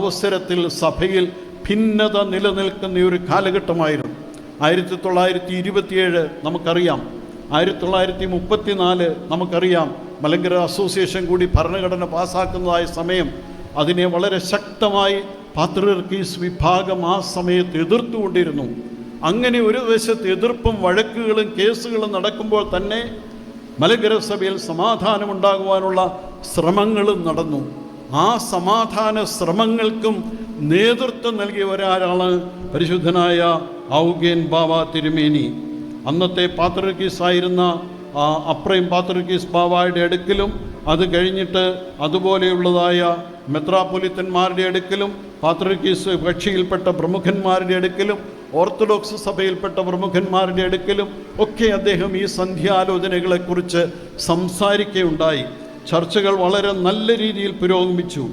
അവസരത്തിൽ സഭയിൽ ഭിന്നത നിലനിൽക്കുന്ന ഒരു കാലഘട്ടമായിരുന്നു. ആയിരത്തി തൊള്ളായിരത്തി ഇരുപത്തിയേഴ് നമുക്കറിയാം. ആയിരത്തി തൊള്ളായിരത്തി മുപ്പത്തിനാല് നമുക്കറിയാം. മലങ്കര അസോസിയേഷൻ കൂടി ഭരണഘടന പാസ്സാക്കുന്നതായ സമയം അതിനെ വളരെ ശക്തമായി പാത്രീസ് വിഭാഗം ആ സമയത്ത് എതിർത്തുകൊണ്ടിരുന്നു. അങ്ങനെ ഒരു വശത്ത് എതിർപ്പും വഴക്കുകളും കേസുകളും നടക്കുമ്പോൾ തന്നെ മലങ്കര സഭയിൽ സമാധാനമുണ്ടാകുവാനുള്ള ശ്രമങ്ങളും നടന്നു. ആ സമാധാന ശ്രമങ്ങൾക്കും നേതൃത്വം നൽകിയ ഒരാളാണ് പരിശുദ്ധനായ ഔഗേൻ ബാവ തിരുമേനി. അന്നത്തെ പാത്രക്കീസായിരുന്ന അപ്രയും പാത്രക്കീസ് ബാവായുടെ അടുക്കലും അത് കഴിഞ്ഞിട്ട് അതുപോലെയുള്ളതായ മെത്രാപൊലിത്തന്മാരുടെ അടുക്കലും പാത്രക്കീസ് കക്ഷിയിൽപ്പെട്ട പ്രമുഖന്മാരുടെ അടുക്കലും ഓർത്തഡോക്സ് സഭയിൽപ്പെട്ട പ്രമുഖന്മാരുടെ അടുക്കലും ഒക്കെ അദ്ദേഹം ഈ സന്ധ്യാലോചനകളെക്കുറിച്ച് സംസാരിക്കുകയുണ്ടായി. ചർച്ചകൾ വളരെ നല്ല രീതിയിൽ പുരോഗമിച്ചു.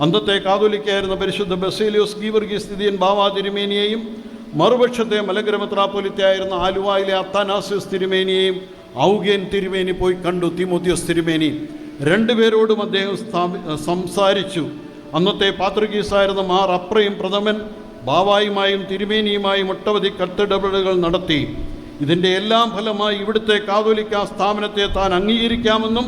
അന്നത്തെ കാതോലിക്കായിരുന്ന പരിശുദ്ധ ബസേലിയോസ് ഗീവർഗീസ് സ്ഥിതിയൻ ബാവാ തിരുമേനിയെയും മറുപക്ഷത്തെ മലങ്കര മെത്രാപ്പൊലിത്തയായിരുന്ന ആലുവായിലെ അത്താനാസ്യസ് തിരുമേനിയെയും ഔഗേൻ തിരുമേനി പോയി കണ്ടു തിമോത്യോസ് തിരുമേനി. രണ്ടുപേരോടും അദ്ദേഹം സംസാരിച്ചു. അന്നത്തെ പാത്രികീസായിരുന്ന മാർ അപ്രയും പ്രഥമൻ ബാവായുമായും തിരുമേനിയുമായും ഒട്ടവധി കത്തിടപെടലുകൾ നടത്തി. ഇതിന്റെ എല്ലാം ഫലമായി ഇവിടുത്തെ കാതോലിക്ക സ്ഥാപനത്തെ താൻ അംഗീകരിക്കാമെന്നും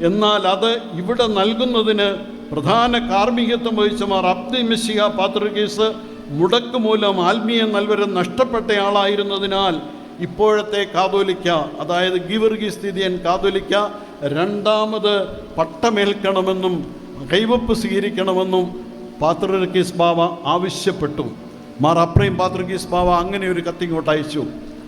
എന്നാൽ അത് ഇവിടെ നൽകുന്നതിന് പ്രധാന കാർമ്മികത്വം വഹിച്ച മാർ അബ്ദി മെസ്സിയ പാത്രികീസ് മുടക്ക് മൂലം ആത്മീയ നൽവരം നഷ്ടപ്പെട്ടയാളായിരുന്നതിനാൽ ഇപ്പോഴത്തെ കാതോലിക്ക അതായത് ഗീവർഗി സ്ഥിതിയൻ കാതോലിക്ക രണ്ടാമത് പട്ടമേൽക്കണമെന്നും കൈവപ്പ് സ്വീകരിക്കണമെന്നും പാത്രകീസ് ബാവ ആവശ്യപ്പെട്ടു. മാർ അപ്രയും പാത്രകീസ് ബാവ അങ്ങനെ ഒരു കത്തിങ്ങോട്ട് അയച്ചു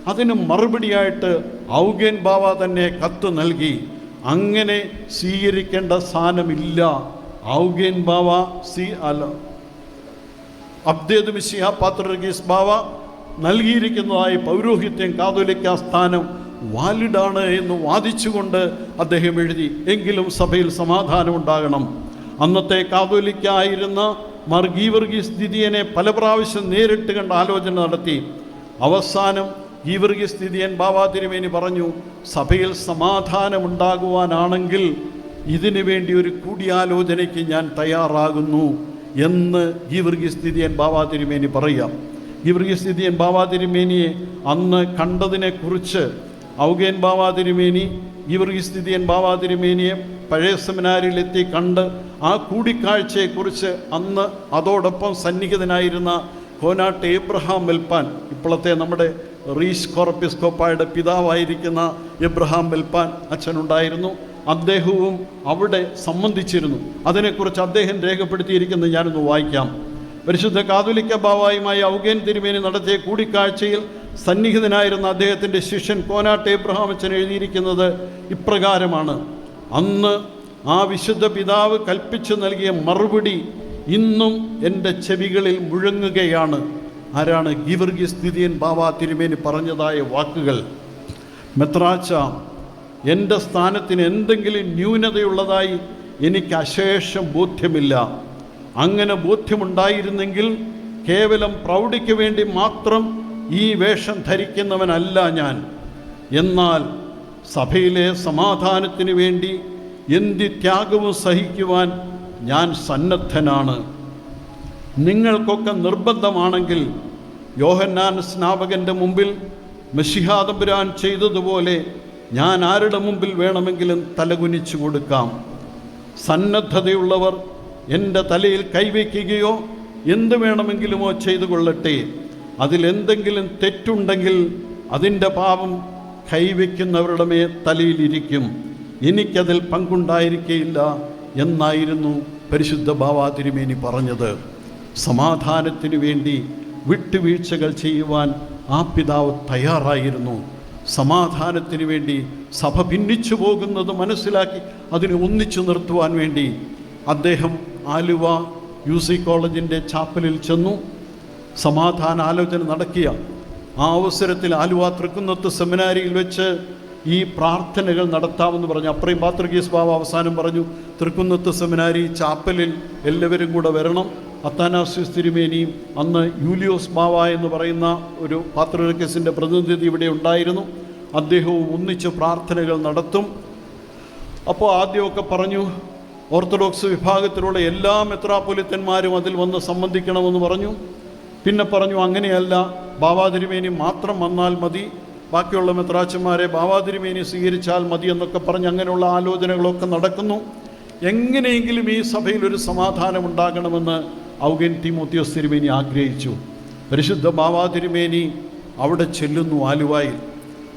അതിന് മറുപടിയായിട്ട് ഔഗേൻ ബാവ തന്നെ കത്ത് നൽകി. അങ്ങനെ സ്വീകരിക്കേണ്ട സ്ഥാനമില്ല. ഔഗേൻ ബാവ സി അല. അബ്ദേദ് മിശിഹ പാത്രഗീസ് ബാവ നൽകിയിരിക്കുന്നതായി പൗരോഹിത്യം കാതോലിക്ക സ്ഥാനം വാലിഡാണ് എന്ന് വാദിച്ചുകൊണ്ട് അദ്ദേഹം എഴുതി. എങ്കിലും സഭയിൽ സമാധാനം ഉണ്ടാകണം. അന്നത്തെ കാതോലിക്ക ആയിരുന്ന മർഗീവർഗീസ് ദിദിയനെ പല പ്രാവശ്യം നേരിട്ട് കണ്ട് ആലോചന നടത്തി. അവസാനം ഗീവർഗീസ് വൃഗസ്ഥിതിയൻ ബാബാ തിരുമേനി പറഞ്ഞു സഭയിൽ സമാധാനമുണ്ടാകുവാനാണെങ്കിൽ ഇതിനു വേണ്ടി ഒരു കൂടിയാലോചനയ്ക്ക് ഞാൻ തയ്യാറാകുന്നു എന്ന് ഈ വൃഗസ്ഥിതിയൻ ബാബാ തിരുമേനി പറയാം ഈ വൃഗസ്ഥിതിയൻ ബാബാ തിരുമേനിയെ അന്ന് കണ്ടതിനെക്കുറിച്ച് ഔഗേൻ ബാബാ തിരുമേനി ഈ ദിദിയൻ ബാബാ തിരുമേനിയെ പഴയ സെമിനാരിലെത്തി കണ്ട് ആ കൂടിക്കാഴ്ചയെക്കുറിച്ച് അന്ന് അതോടൊപ്പം സന്നിഹിതനായിരുന്ന കോനാട്ട് ഏബ്രഹാം മെൽപ്പാൻ ഇപ്പോഴത്തെ നമ്മുടെ റീസ് കോർപ്പിസ്കോപ്പായുടെ പിതാവായിരിക്കുന്ന എബ്രഹാം മെൽപ്പാൻ അച്ഛനുണ്ടായിരുന്നു. അദ്ദേഹവും അവിടെ സംബന്ധിച്ചിരുന്നു. അതിനെക്കുറിച്ച് അദ്ദേഹം രേഖപ്പെടുത്തിയിരിക്കുന്നത് ഞാനൊന്ന് വായിക്കാം. പരിശുദ്ധ കാതുലിക്ക ബാവായുമായി ഔഗേൻ തിരുമേനി നടത്തിയ കൂടിക്കാഴ്ചയിൽ സന്നിഹിതനായിരുന്ന അദ്ദേഹത്തിന്റെ ശിഷ്യൻ കോനാട്ട് എബ്രഹാം അച്ഛൻ എഴുതിയിരിക്കുന്നത് ഇപ്രകാരമാണ്. അന്ന് ആ വിശുദ്ധ പിതാവ് കൽപ്പിച്ചു നൽകിയ മറുപടി ഇന്നും എന്റെ ചെവികളിൽ മുഴങ്ങുകയാണ്. ആരാണ് ഗീവർഗി സ്ഥിതിയൻ ബാബ തിരുമേനി പറഞ്ഞതായ വാക്കുകൾ? മെത്രാച്ച എന്റെ സ്ഥാനത്തിന് എന്തെങ്കിലും ന്യൂനതയുള്ളതായി എനിക്ക് അശേഷം ബോധ്യമില്ല. അങ്ങനെ ബോധ്യമുണ്ടായിരുന്നെങ്കിൽ കേവലം പ്രൗഢിക്ക് വേണ്ടി മാത്രം ഈ വേഷം ധരിക്കുന്നവനല്ല ഞാൻ. എന്നാൽ സഭയിലെ സമാധാനത്തിന് വേണ്ടി എന്തി ത്യാഗവും സഹിക്കുവാൻ ഞാൻ സന്നദ്ധനാണ്. നിങ്ങൾക്കൊക്കെ നിർബന്ധമാണെങ്കിൽ യോഹന്നാൻ സ്നാപകന്റെ മുമ്പിൽ മെഷിഹാദപുരാൻ ചെയ്തതുപോലെ ഞാൻ ആരുടെ മുമ്പിൽ വേണമെങ്കിലും തലകുനിച്ചു കൊടുക്കാം. സന്നദ്ധതയുള്ളവർ എന്റെ തലയിൽ കൈവയ്ക്കുകയോ എന്ത് വേണമെങ്കിലുമോ ചെയ്തു കൊള്ളട്ടെ. അതിലെന്തെങ്കിലും തെറ്റുണ്ടെങ്കിൽ അതിന്റെ പാപം കൈവയ്ക്കുന്നവരുടെ മേ തലയിലിരിക്കും. എനിക്കതിൽ പങ്കുണ്ടായിരിക്കയില്ല എന്നായിരുന്നു പരിശുദ്ധ ബാവാ തിരുമേനി പറഞ്ഞത്. സമാധാനത്തിന് വേണ്ടി വിട്ടുവീഴ്ചകൾ ചെയ്യുവാൻ ആ പിതാവ് തയ്യാറായിരുന്നു. സമാധാനത്തിന് വേണ്ടി സഭ ഭിന്നിച്ചു പോകുന്നത് മനസ്സിലാക്കി അതിനെ ഒന്നിച്ചു നിർത്തുവാൻ വേണ്ടി അദ്ദേഹം ആലുവ യു സി കോളേജിന്റെ ചാപ്പലിൽ ചെന്നു. സമാധാന ആലോചന നടക്കിയ ആ അവസരത്തിൽ ആലുവ തൃക്കുന്നത്ത് സെമിനാരിയിൽ വെച്ച് ഈ പ്രാർത്ഥനകൾ നടത്താമെന്ന് പറഞ്ഞു. അപ്രയും പാത്രകീസ് ബാബ അവസാനം പറഞ്ഞു തൃക്കുന്നത്ത് സെമിനാരി ചാപ്പലിൽ എല്ലാവരും കൂടെ വരണം. അത്താനാസ്യസ് തിരുമേനിയും അന്ന് യൂലിയോസ് മാവ എന്ന് പറയുന്ന ഒരു പാത്രക്കേസിന്റെ പ്രതിനിധി ഇവിടെ ഉണ്ടായിരുന്നു. അദ്ദേഹവും ഒന്നിച്ച് പ്രാർത്ഥനകൾ നടത്തും. അപ്പോൾ ആദ്യമൊക്കെ പറഞ്ഞു ഓർത്തഡോക്സ് വിഭാഗത്തിലുള്ള എല്ലാ മെത്രാപ്പൊലിത്തന്മാരും അതിൽ വന്ന് സംബന്ധിക്കണമെന്ന് പറഞ്ഞു. പിന്നെ പറഞ്ഞു അങ്ങനെയല്ല ബാബാതിരുമേനി മാത്രം വന്നാൽ മതി. ബാക്കിയുള്ള മെത്രാച്ചന്മാരെ ബാബാതിരുമേനി സ്വീകരിച്ചാൽ മതി എന്നൊക്കെ പറഞ്ഞ് അങ്ങനെയുള്ള ആലോചനകളൊക്കെ നടക്കുന്നു. എങ്ങനെയെങ്കിലും ഈ സഭയിൽ ഒരു സമാധാനം ഉണ്ടാകണമെന്ന് ഔഗൻ തിമോത്തിയോസ് തിരുമേനി ആഗ്രഹിച്ചു. പരിശുദ്ധ ബാബാതിരുമേനി അവിടെ ചെല്ലുന്നു ആലുവായിൽ.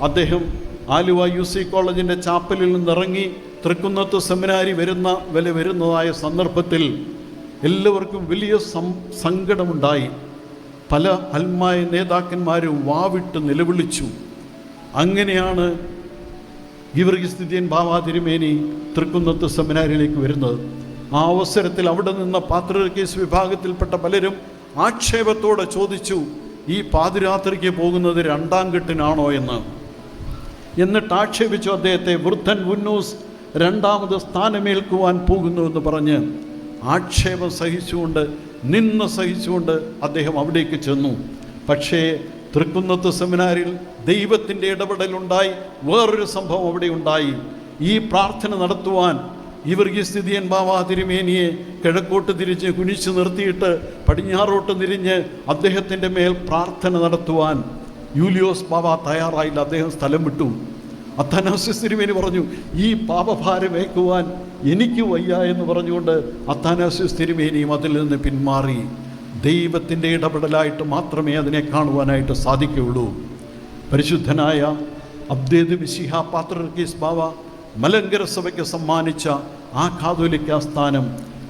അദ്ദേഹം ആലുവ യു സി കോളേജിന്റെ ചാപ്പലിൽ നിന്നിറങ്ങി തൃക്കുന്നത്ത് സെമിനാരി വരുന്ന വില വരുന്നതായ സന്ദർഭത്തിൽ എല്ലാവർക്കും വലിയ സം സങ്കടമുണ്ടായി. പല അൽമായ നേതാക്കന്മാരും വാവിട്ട് നിലവിളിച്ചു. അങ്ങനെയാണ് ഗീവർഗിസ്ഥിതിയൻ ബാബാ തിരുമേനി തൃക്കുന്നത്ത് സെമിനാരിയിലേക്ക് വരുന്നത്. ആ അവസരത്തിൽ അവിടെ നിന്ന പാത്രകേസ് വിഭാഗത്തിൽപ്പെട്ട പലരും ആക്ഷേപത്തോടെ ചോദിച്ചു ഈ പാതിരാത്രിക്ക് പോകുന്നത് രണ്ടാം കെട്ടിനാണോ എന്ന്? എന്നിട്ട് ആക്ഷേപിച്ചു അദ്ദേഹത്തെ വൃദ്ധൻ ഉന്നൂസ് രണ്ടാമത് സ്ഥാനമേൽക്കുവാൻ പോകുന്നു എന്ന് പറഞ്ഞ് ആക്ഷേപം സഹിച്ചുകൊണ്ട് നിന്ന് സഹിച്ചുകൊണ്ട് അദ്ദേഹം അവിടേക്ക് ചെന്നു. പക്ഷേ തൃക്കുന്നത്ത് സെമിനാരിൽ ദൈവത്തിന്റെ ഇടപെടലുണ്ടായി വേറൊരു സംഭവം അവിടെ ഉണ്ടായി. ഈ പ്രാർത്ഥന നടത്തുവാൻ ഈ സ്ഥിതിയൻ ബാബ തിരുമേനിയെ കിഴക്കോട്ട് തിരിഞ്ഞ് കുനിച്ചു നിർത്തിയിട്ട് പടിഞ്ഞാറോട്ട് തിരിഞ്ഞ് അദ്ദേഹത്തിന്റെ മേൽ പ്രാർത്ഥന നടത്തുവാൻ യൂലിയോസ് ബാബ തയ്യാറായില്ല. അദ്ദേഹം സ്ഥലം വിട്ടു. അത്താനാസിസ് തിരുമേനി പറഞ്ഞു ഈ പാപഭാരം ഏക്കുവാൻ എനിക്ക് വയ്യ എന്ന് പറഞ്ഞുകൊണ്ട് അത്താനാസിസ് തിരുമേനിയും അതിൽ നിന്ന് പിന്മാറി. ദൈവത്തിന്റെ ഇടപെടലായിട്ട് മാത്രമേ അതിനെ കാണുവാനായിട്ട് സാധിക്കുകയുള്ളൂ. പരിശുദ്ധനായ അബ്ദേദ് മിശിഹ പാത്രർക്കീസ് ബാവ മലങ്കര സഭയ്ക്ക് സമ്മാനിച്ച ആ കാതോലിക്ക സ്ഥാനം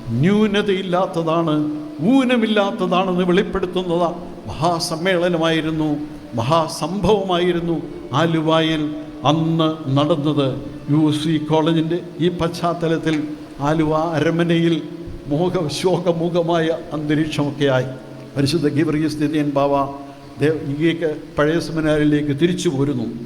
ന്യൂനതയില്ലാത്തതാണ് ഊനമില്ലാത്തതാണെന്ന് വെളിപ്പെടുത്തുന്നത് മഹാസമ്മേളനമായിരുന്നു മഹാസംഭവമായിരുന്നു ആലുവായിൽ അന്ന് നടന്നത്. യു സി കോളേജിന്റെ ഈ പശ്ചാത്തലത്തിൽ ആലുവ അരമനയിൽ മോഹ ശോകമുഖമായ അന്തരീക്ഷമൊക്കെയായി പരിശുദ്ധ ഗീവർഗീസ് ദിതിയൻ ബാവ ദേവ് പഴയ സെമിനാരിലേക്ക് തിരിച്ചു പോരുന്നു.